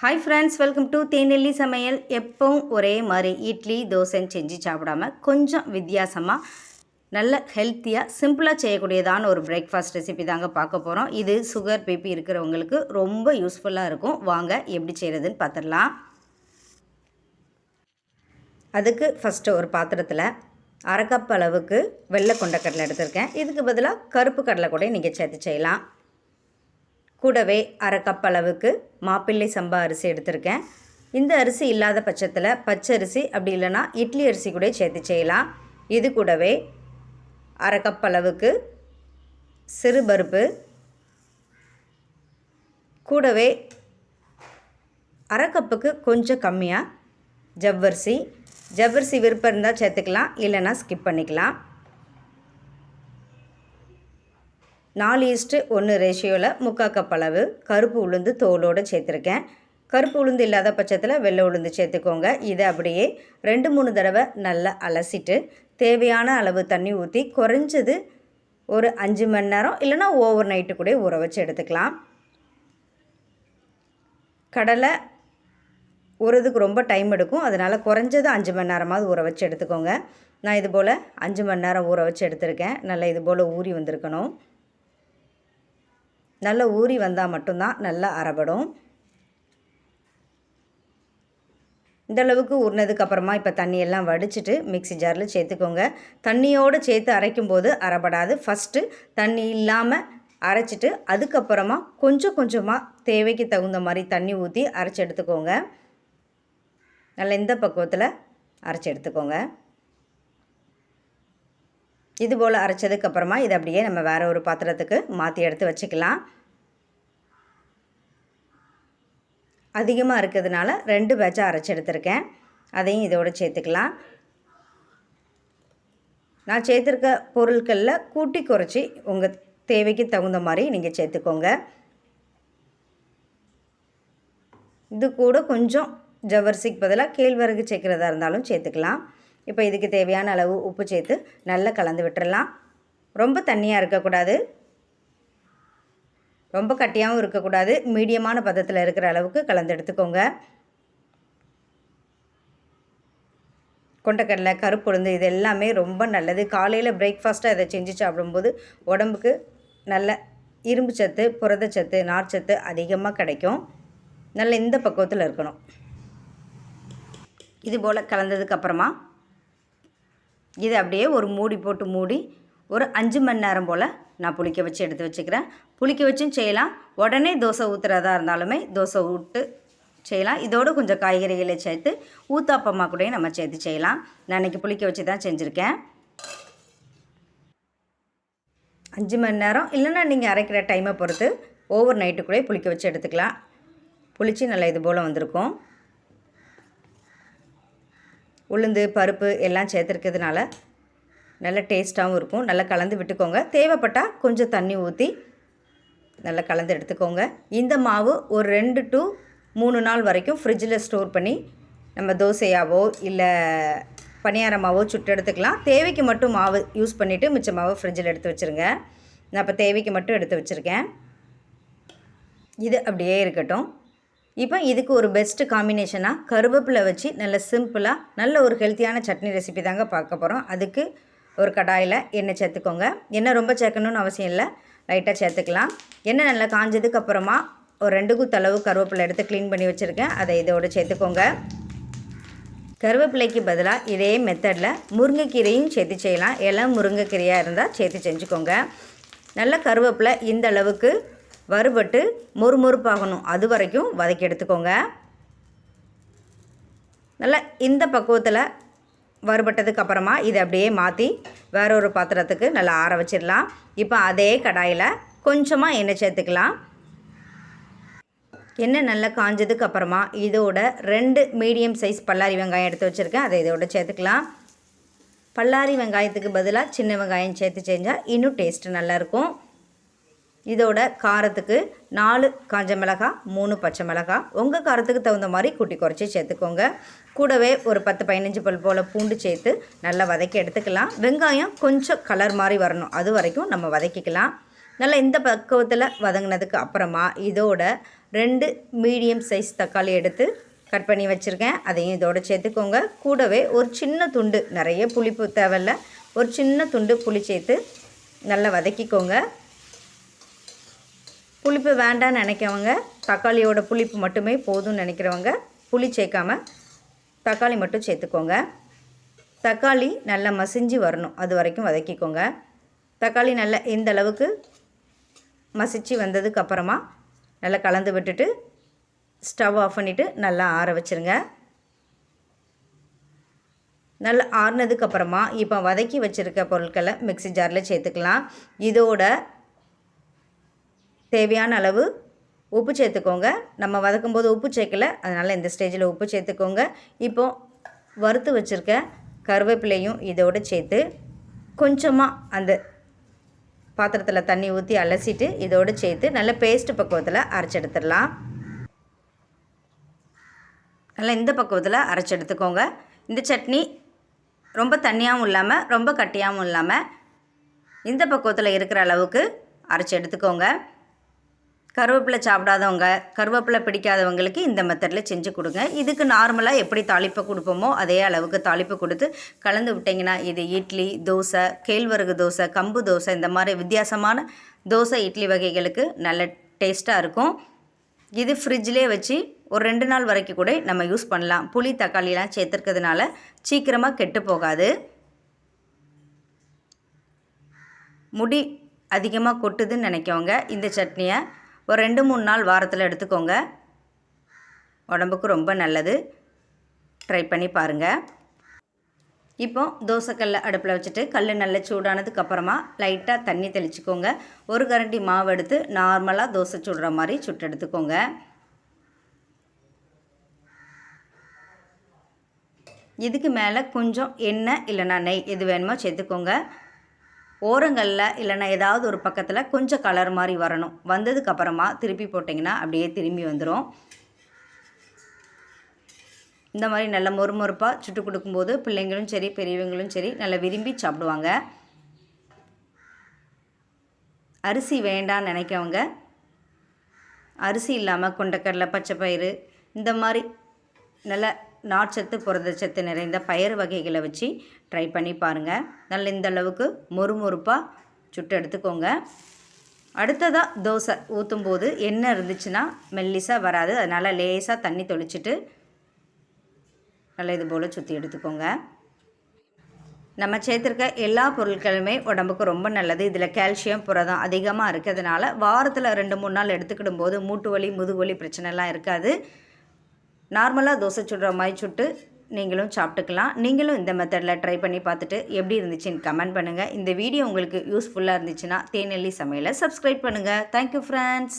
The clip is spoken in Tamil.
ஹாய் ஃப்ரெண்ட்ஸ் வெல்கம் டு தேநெல்லி சமையல். எப்பவும் ஒரே மாதிரி இட்லி தோசைன்னு செஞ்சு சாப்பிடாம கொஞ்சம் வித்தியாசமாக நல்ல ஹெல்த்தியாக சிம்பிளாக செய்யக்கூடியதான ஒரு பிரேக்ஃபாஸ்ட் ரெசிபி தாங்க பார்க்க போகிறோம் இது சுகர் பிபி இருக்கிறவங்களுக்கு ரொம்ப யூஸ்ஃபுல்லாக இருக்கும். வாங்க எப்படி செய்கிறதுன்னு பார்த்துடலாம். அதுக்கு ஃபஸ்ட்டு ஒரு பாத்திரத்தில் அரை கப் அளவுக்கு வெள்ளை கொண்டக்கடலை எடுத்திருக்கேன். இதுக்கு பதிலாக கருப்பு கடலை கூட நீங்கள் சேர்த்து செய்யலாம். கூடவே அரை கப் அளவுக்கு மாப்பிள்ளை சம்பா அரிசி எடுத்திருக்கேன். இந்த அரிசி இல்லாத பட்சத்தில் பச்சரிசி அப்படி இல்லைன்னா இட்லி அரிசி கூட சேர்த்து செய்யலாம். இது கூடவே அரை கப் அளவுக்கு சிறுபருப்பு கூடவே அரை கப்புக்கு கொஞ்சம் கம்மியாக ஜவ்வரிசி. ஜவ்வரிசி விருப்பம் இருந்தால் சேர்த்துக்கலாம் இல்லைன்னா ஸ்கிப் பண்ணிக்கலாம். நாலு ஈஸ்ட்டு ஒன்று ரேஷியோவில் முக்கால் கப் அளவு கருப்பு உளுந்து தோலோடு சேர்த்துருக்கேன். கருப்பு உளுந்து இல்லாத பட்சத்தில் வெள்ளை உளுந்து சேர்த்துக்கோங்க. இதை அப்படியே ரெண்டு மூணு தடவை நல்லா அலசிட்டு தேவையான அளவு தண்ணி ஊற்றி குறைஞ்சது ஒரு அஞ்சு மணி நேரம் இல்லைனா ஓவர் நைட்டு கூட ஊற வச்சு எடுத்துக்கலாம். கடலை ஊறதுக்கு ரொம்ப டைம் எடுக்கும். அதனால் குறைஞ்சது அஞ்சு மணி நேரமாவது ஊற வச்சு எடுத்துக்கோங்க. நான் இது போல் அஞ்சு மணி நேரம் ஊற வச்சு எடுத்திருக்கேன். நல்லா இது போல் ஊறி வந்திருக்கணும். நல்லா ஊறி வந்தால் மட்டும்தான் நல்லா அரைபடும் இந்தளவுக்கு உருனதுக்கப்புறமா இப்போ தண்ணியெல்லாம் வடிச்சிட்டு மிக்சி ஜாரில் சேர்த்துக்கோங்க. தண்ணியோடு சேர்த்து அரைக்கும் போது அரைப்படாது ஃபஸ்ட்டு தண்ணி இல்லாமல் அரைச்சிட்டு அதுக்கப்புறமா கொஞ்சம் கொஞ்சமாக தேவைக்கு தகுந்த மாதிரி தண்ணி ஊற்றி அரைச்சி எடுத்துக்கோங்க. நல்லா இந்த பக்குவத்தில் அரைச்சி எடுத்துக்கோங்க. இது போல் அரைச்சதுக்கப்புறமா இதை அப்படியே நம்ம வேறு ஒரு பாத்திரத்துக்கு மாற்றி எடுத்து வச்சுக்கலாம். அதிகமாக இருக்கிறதுனால ரெண்டு பேட்சாக அரைச்சி எடுத்திருக்கேன். அதையும் இதோடு சேர்த்துக்கலாம். நான் சேர்த்துருக்க பொருட்களில் கூட்டி குறைச்சி உங்கள் தேவைக்கு தகுந்த மாதிரி நீங்கள் சேர்த்துக்கோங்க. இது கூட கொஞ்சம் ஜவ்வரிசிக்கு பதிலாக கேழ்வரகு சேர்க்குறதா இருந்தாலும் சேர்த்துக்கலாம். இப்போ இதுக்கு தேவையான அளவு உப்பு சேர்த்து நல்லா கலந்து விட்டுறலாம். ரொம்ப தண்ணியாக இருக்கக்கூடாது. ரொம்ப கட்டியாகவும் இருக்கக்கூடாது. மீடியமான பதத்தில் இருக்கிற அளவுக்கு கலந்து எடுத்துக்கோங்க. கொண்டக்கடலை கருப்புழுந்து இது எல்லாமே ரொம்ப நல்லது. காலையில் பிரேக்ஃபாஸ்ட்டாக இதை செஞ்சு சாப்பிடும்போது உடம்புக்கு நல்ல இரும்பு சத்து புரதச்சத்து நார்ச்சத்து அதிகமாக கிடைக்கும். நல்ல இந்த பக்குவத்தில் இருக்கணும். இது போல் கலந்ததுக்கப்புறமா இதை அப்படியே ஒரு மூடி போட்டு மூடி ஒரு அஞ்சு மணி நேரம் போல் நான் புளிக்க வச்சு எடுத்து வச்சுக்கிறேன். புளிக்க வச்சும் செய்யலாம். உடனே தோசை ஊற்றுறதா இருந்தாலுமே தோசை விட்டு செய்யலாம். இதோடு கொஞ்சம் காய்கறிகளை சேர்த்து ஊத்தாப்பமாக கூட நம்ம சேர்த்து செய்யலாம். நான் இன்றைக்கி புளிக்க வச்சு தான் செஞ்சுருக்கேன். அஞ்சு மணி நேரம். இல்லைன்னா நீங்கள் அரைக்கிற டைமை பொறுத்து ஓவர் நைட்டு கூட புளிக்க வச்சு எடுத்துக்கலாம். புளிச்சு நல்லா இது போல் வந்திருக்கும். உளுந்து பருப்பு எல்லாம் சேர்த்துருக்கிறதுனால நல்ல டேஸ்ட்டாகவும் இருக்கும். நல்லா கலந்து விட்டுக்கோங்க. தேவைப்பட்டால் கொஞ்சம் தண்ணி ஊற்றி நல்லா கலந்து எடுத்துக்கோங்க. இந்த மாவு ஒரு ரெண்டு டு மூணு நாள் வரைக்கும் ஃப்ரிட்ஜில் ஸ்டோர் பண்ணி நம்ம தோசையாவோ இல்லை பணியாரமாவோ சுட்டு எடுத்துக்கலாம். தேவைக்கு மட்டும் மாவு யூஸ் பண்ணிவிட்டு மிச்ச மாவு ஃப்ரிட்ஜில் எடுத்து வச்சுருங்க. நான் இப்போ தேவைக்கு மட்டும் எடுத்து வச்சுருக்கேன். இது அப்படியே இருக்கட்டும். இப்போ இதுக்கு ஒரு பெஸ்ட்டு காம்பினேஷனாக கருவேப்பிலை வச்சு நல்ல சிம்பிளாக நல்ல ஒரு ஹெல்த்தியான சட்னி ரெசிபி தாங்க பார்க்க போகிறோம் அதுக்கு ஒரு கடாயில் எண்ணெய் சேர்த்துக்கோங்க. எண்ணெய் ரொம்ப சேர்க்கணுன்னு அவசியம் இல்லை. லைட்டாக சேர்த்துக்கலாம். எண்ணெய் நல்லா காஞ்சதுக்கு அப்புறமா ஒரு ரெண்டு குத்தளவு கருவேப்பிலை எடுத்து க்ளீன் பண்ணி வச்சுருக்கேன். அதை இதோடு சேர்த்துக்கோங்க. கருவேப்பிலைக்கு பதிலாக இதே மெத்தடில் முருங்கைக்கீரையும் சேர்த்து செய்யலாம். எல்லாம் முருங்கைக்கீரையாக இருந்தால் சேர்த்து செஞ்சுக்கோங்க. நல்ல கருவேப்பிலை இந்த அளவுக்கு வறுபட்டு மொறுமொறுப்பாகணும். அது வரைக்கும் வதக்கி எடுத்துக்கோங்க. நல்லா இந்த பக்குவத்தில் வறுபட்டதுக்கு அப்புறமா இதை அப்படியே மாற்றி வேற ஒரு பாத்திரத்துக்கு நல்லா ஆற வச்சிடலாம். இப்போ அதே கடாயில் கொஞ்சமாக எண்ணெய் சேர்த்துக்கலாம். எண்ணெய் நல்லா காஞ்சதுக்கு அப்புறமா இதோட ரெண்டு மீடியம் சைஸ் பல்லாரி வெங்காயம் எடுத்து வச்சுருக்கேன். அதை இதோட சேர்த்துக்கலாம். பல்லாரி வெங்காயத்துக்கு பதிலாக சின்ன வெங்காயம் சேர்த்து செஞ்சால் இன்னும் டேஸ்ட்டு நல்லாயிருக்கும் இதோட காரத்துக்கு நாலு காஞ்ச மிளகாய் மூணு பச்சை மிளகாய் உங்கள் காரத்துக்கு தகுந்த மாதிரி கூட்டி குறைச்சி சேர்த்துக்கோங்க. கூடவே ஒரு பத்து பதினஞ்சு பல் போல் பூண்டு சேர்த்து நல்லா வதக்கி எடுத்துக்கலாம். வெங்காயம் கொஞ்சம் கலர் மாதிரி வரணும். அது வரைக்கும் நம்ம வதக்கிக்கலாம். நல்லா இந்த பக்குவத்தில் வதங்கினதுக்கு அப்புறமா இதோட ரெண்டு மீடியம் சைஸ் தக்காளி எடுத்து கட் பண்ணி வச்சுருக்கேன். அதையும் இதோட சேர்த்துக்கோங்க. கூடவே ஒரு சின்ன துண்டு நிறைய புளிப்பு தேவையில்ல ஒரு சின்ன துண்டு புளி சேர்த்து நல்லா வதக்கிக்கோங்க. புளிப்பு வேண்டாம்னு நினைக்கவங்க தக்காளியோட புளிப்பு மட்டுமே போதும்னு நினைக்கிறவங்க புளி சேர்க்காம தக்காளி மட்டும் சேர்த்துக்கோங்க. தக்காளி நல்லா மசிஞ்சு வரணும். அது வரைக்கும் வதக்கிக்கோங்க. தக்காளி நல்லா இந்த அளவுக்கு மசிச்சு வந்ததுக்கு அப்புறமா நல்லா கலந்து விட்டுட்டு ஸ்டவ் ஆஃப் பண்ணிவிட்டு நல்லா ஆற வச்சுருங்க. நல்லா ஆறுனதுக்கப்புறமா இப்போ வதக்கி வச்சுருக்க பொருட்களை மிக்ஸி ஜாரில் சேர்த்துக்கலாம். இதோட தேவையான அளவு உப்பு சேர்த்துக்கோங்க. நம்ம வதக்கும் போது உப்பு சேர்க்கல அதனால் இந்த ஸ்டேஜில் உப்பு சேர்த்துக்கோங்க. இப்போ வறுத்து வச்சுருக்க கருவேப்பிலையும் இதோடு சேர்த்து கொஞ்சமாக அந்த பாத்திரத்தில் தண்ணி ஊற்றி அலசிட்டு இதோடு சேர்த்து நல்ல பேஸ்ட் பக்குவத்தில் அரைச்செடுத்துடலாம். நல்லா இந்த பக்குவத்தில் அரைச்சி எடுத்துக்கோங்க இந்த சட்னி ரொம்ப தண்ணியாகவும் இல்லாமல் ரொம்ப கட்டியாகவும் இல்லாமல் இந்த பக்குவத்தில் இருக்கிற அளவுக்கு அரைச்சி எடுத்துக்கோங்க கருவேப்பிலை சாப்பிடாதவங்க கருவேப்பிலை பிடிக்காதவங்களுக்கு இந்த மெத்தடில் செஞ்சு கொடுங்க. இதுக்கு நார்மலாக எப்படி தாளிப்பை கொடுப்போமோ அதே அளவுக்கு தாளிப்பு கொடுத்து கலந்து விட்டிங்கன்னா இது இட்லி தோசை கேழ்வரகு தோசை கம்பு தோசை இந்த மாதிரி வித்தியாசமான தோசை இட்லி வகைகளுக்கு நல்ல டேஸ்ட்டாக இருக்கும். இது ஃப்ரிட்ஜ்லேயே வச்சு ஒரு ரெண்டு நாள் வரைக்கும் கூட நம்ம யூஸ் பண்ணலாம். புளி தக்காளிலாம் சேர்த்துருக்கிறதுனால சீக்கிரமாக கெட்டு போகாது. முடி அதிகமாக கொட்டுதுன்னு நினைக்கவங்க இந்த சட்னியை ஒரு ரெண்டு மூணு நாள் வாரத்தில் எடுத்துக்கோங்க. உடம்புக்கு ரொம்ப நல்லது. ட்ரை பண்ணி பாருங்கள் இப்போ தோசைக்கல்லை அடுப்பில் வச்சுட்டு கல் நல்லா சூடானதுக்கு அப்புறமா லைட்டாக தண்ணி தெளிச்சுக்கோங்க. ஒரு கரண்டி மாவு எடுத்து நார்மலாக தோசை சுடுற மாதிரி சுட்டு எடுத்துக்கோங்க. இதுக்கு மேலே கொஞ்சம் எண்ணெய் இல்லைனா நெய் எது வேணுமோ சேர்த்துக்கோங்க. ஓரங்களில் இல்லைன்னா ஏதாவது ஒரு பக்கத்தில் கொஞ்சம் கலர் மாதிரி வரணும். வந்ததுக்கப்புறமா திருப்பி போட்டிங்கன்னா அப்படியே திரும்பி வந்துடும் இந்த மாதிரி நல்ல மொறுமொறுப்பாக சுட்டு கொடுக்கும்போது பிள்ளைங்களும் சரி பெரியவங்களும் சரி நல்லா விரும்பி சாப்பிடுவாங்க. அரிசி வேண்டான்னு நினைக்கவங்க அரிசி இல்லாமல் கொண்டக்கடலை பச்சை பயிறு இந்த மாதிரி நல்ல நார்ச்சத்து புரதச்சத்து நிறைந்த பயறு வகைகளை வச்சு ட்ரை பண்ணி பாருங்கள் நல்ல இந்த அளவுக்கு மொறுமொறுப்பாக சுட்டு எடுத்துக்கோங்க. அடுத்ததாக தோசை. ஊற்றும் போது எண்ணெய் இருந்துச்சுன்னா மெல்லிசாக வராது. அதனால் லேசாக தண்ணி தொளிச்சிட்டு நல்லா இது போல் சுற்றி எடுத்துக்கோங்க. நம்ம சேர்த்துருக்க எல்லா பொருட்களுமே உடம்புக்கு ரொம்ப நல்லது. இதில் கால்சியம் புரதம் அதிகமாக இருக்கிறதுனால வாரத்தில் ரெண்டு மூணு நாள் எடுத்துக்கிடும் போது மூட்டு வலி முதுகு வலி பிரச்சனைலாம் இருக்காது. நார்மலாக தோசை சுடுற மாதிரி சுட்டு நீங்களும் சாப்பிட்டுக்கலாம். நீங்களும் இந்த மெத்தடில் ட்ரை பண்ணி பார்த்துட்டு எப்படி இருந்துச்சுன்னு கமெண்ட் பண்ணுங்கள் இந்த வீடியோ உங்களுக்கு யூஸ்ஃபுல்லாக இருந்துச்சுன்னா தேநெல்லி சமையலை சப்ஸ்கிரைப் பண்ணுங்கள் தேங்க்யூ ஃப்ரெண்ட்ஸ்